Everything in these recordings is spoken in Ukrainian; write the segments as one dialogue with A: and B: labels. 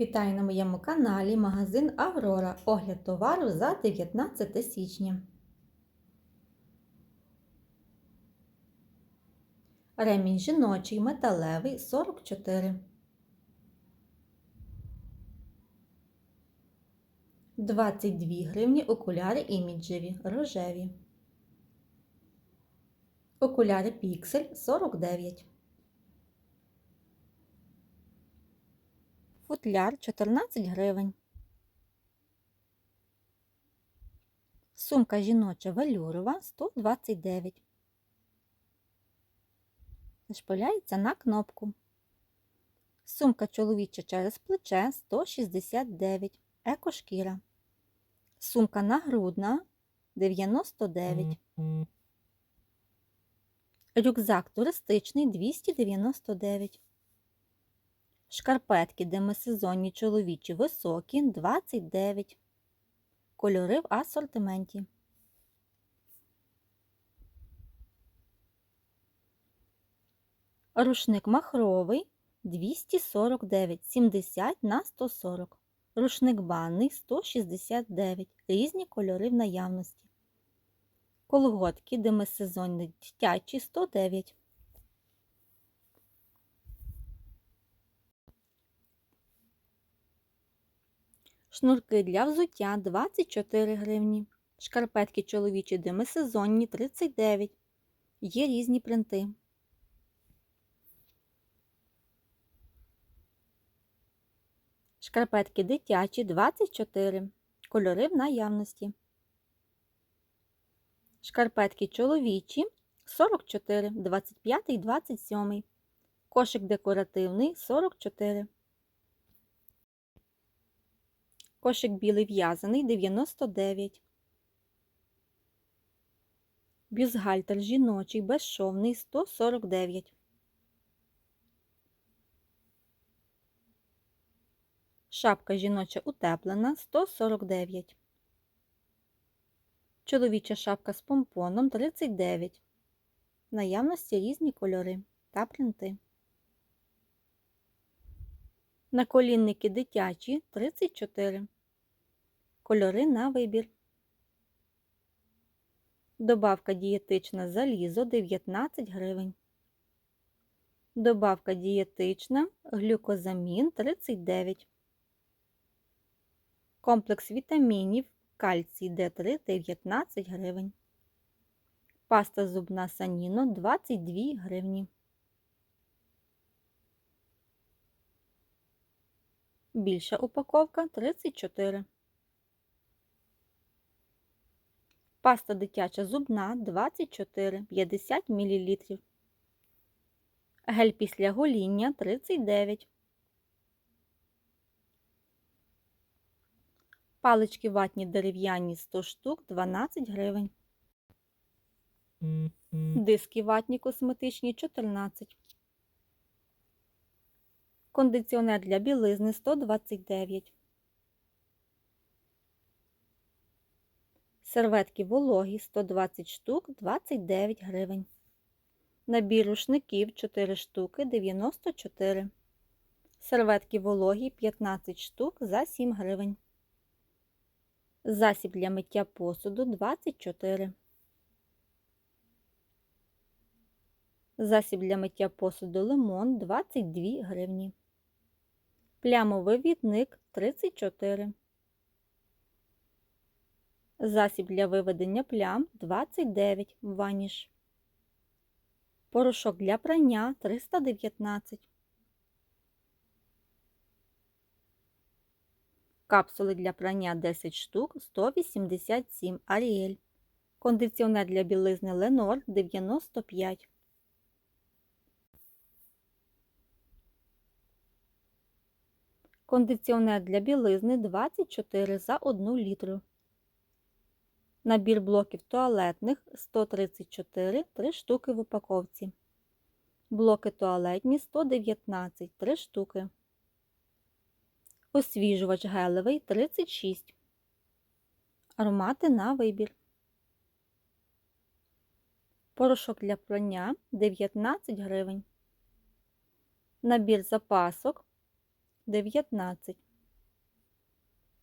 A: Вітаю на моєму каналі магазин Аврора. Огляд товару за 19 січня. Ремінь жіночий металевий 44. 22 гривні окуляри іміджеві рожеві. Окуляри піксель 49. Футляр 14 гривень. Сумка жіноча велюрова 129. Зашпиляється на кнопку. Сумка чоловіча через плече 169. Екошкіра. Сумка нагрудна 99. Рюкзак туристичний 299. Шкарпетки демисезонні чоловічі високі 29. Кольори в асортименті. Рушник махровий 249 70 на 140. Рушник банний 169. Різні кольори в наявності. Колготки демисезонні дитячі 109. Шнурки для взуття 24 гривні. Шкарпетки чоловічі демисезонні 39. Є різні принти. Шкарпетки дитячі 24. Кольори в наявності. Шкарпетки чоловічі 44, 25 і 27. Кошик декоративний 44. Кошик білий в'язаний 99. Бюзгальтер жіночий безшовний 149. Шапка жіноча утеплена 149. Чоловіча шапка з помпоном 39. В наявності різні кольори та принти. Наколінники дитячі 34. Кольори на вибір. Добавка дієтична залізо 19 гривень. Добавка дієтична глюкозамін 39. Комплекс вітамінів кальцій Д3 19 гривень. Паста зубна саніно 22 гривні. Більша упаковка 34. Паста дитяча зубна 24 50 мл. Гель після гоління 39. Палички ватні дерев'яні 100 штук 12 гривень. Диски ватні косметичні 14. Кондиціонер для білизни 129. Серветки вологі 120 штук 29 гривень. Набір рушників 4 штуки 94. Серветки вологі 15 штук за 7 гривень. Засіб для миття посуду 24. Засіб для миття посуду лимон 22 гривні. Плямовий відник 34. Засіб для виведення плям 29 ваніш. Порошок для прання 319. Капсули для прання 10 штук 187 Аріель. Кондиціонер для білизни Ленор 95. Кондиціонер для білизни 24 за 1 літру. Набір блоків туалетних 134 3 штуки в упаковці. Блоки туалетні 119 3 штуки. Освіжувач гелевий 36. Аромати на вибір. Порошок для прання 19 гривень. Набір запасок 19.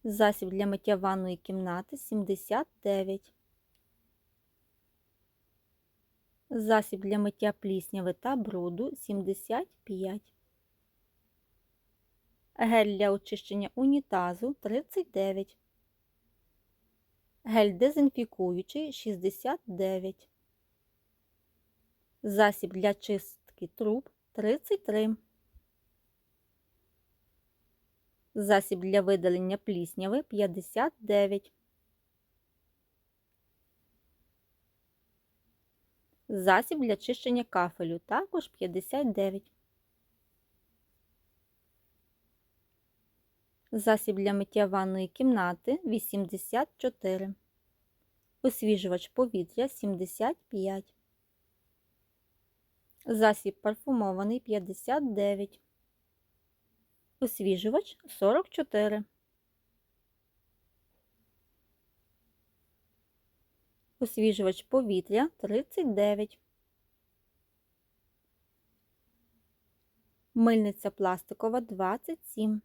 A: Засіб для миття ванної кімнати 79. Засіб для миття плісняви та бруду 75. Гель для очищення унітазу 39. Гель дезінфікуючий 69. Засіб для чистки труб 33. Засіб для видалення плісняви 59. Засіб для чищення кафелю також 59. Засіб для миття ванної кімнати 84. Освіжувач повітря 75. Засіб парфумований 59. Освіжувач 44. Освіжувач повітря 39. Мильниця пластикова 27.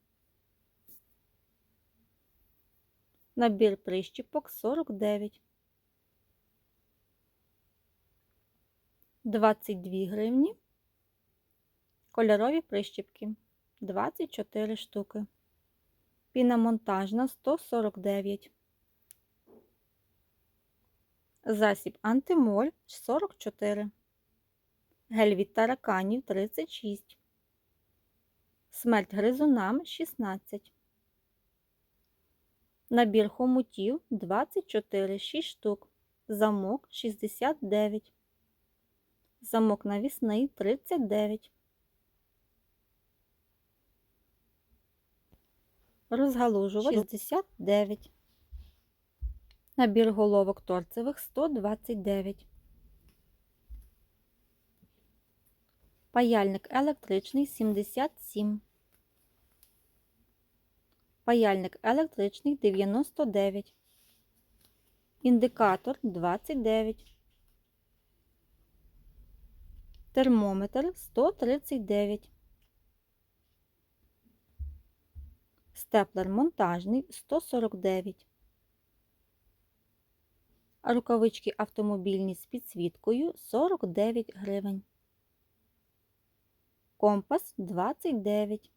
A: Набір прищіпок 49. 22 гривні. Кольорові прищіпки 24 штуки. Пінамонтажна 149. Засіб антимоль 44. Гель від тараканів 36. Смерть гризунам 16. Набір хомутів 24 6 штук. Замок 69. Замок навісний 39. Розгалужувач 69. Набір головок торцевих 129. Паяльник електричний 77. Паяльник електричний 99. Індикатор 29. Термометр 139. Степлер монтажний 149. Рукавички автомобільні з підсвіткою 49 гривень. Компас 29.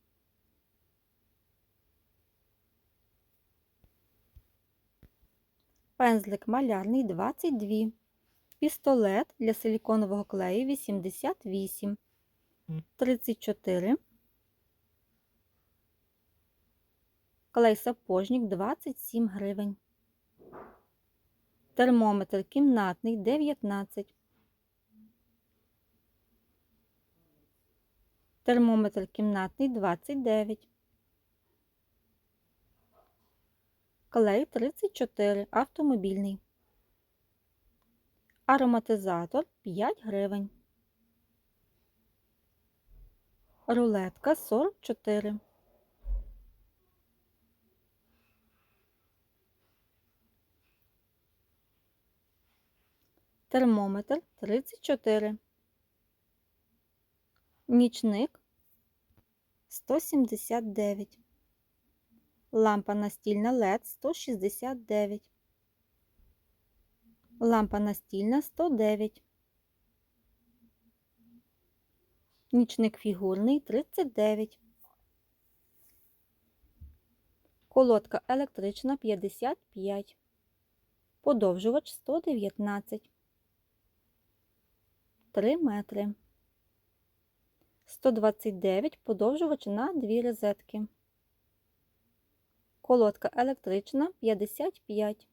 A: Пензлик малярний 22. Пістолет для силіконового клею 88. 34. Клей сапожник 27 гривень. Термометр кімнатний 19. Термометр кімнатний 29. Клей 34. Автомобільний. Ароматизатор 5 гривень. Рулетка 44. Термометр 34. Нічник 179. Лампа настільна LED 169. Лампа настільна 109. Нічник фігурний 39. Колодка електрична 55. Подовжувач 119. 3 метри. 129 подовжувач на 2 розетки. Колодка електрична 55.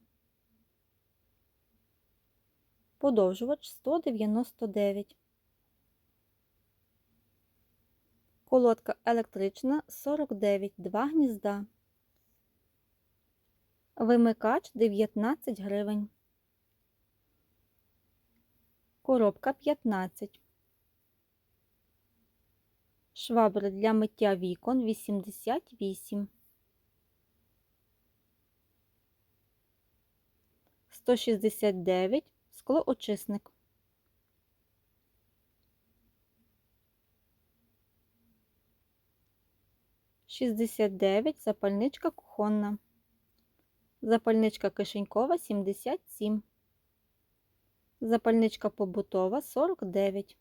A: Подовжувач 199. Колодка електрична 49 2 гнізда. Вимикач 19 гривень. Коробка 15. Швабри для миття вікон 88. 169 склоочисник. Шістдесят дев'ять запальничка кухонна. Запальничка кишенькова 77. Запальничка побутова 49.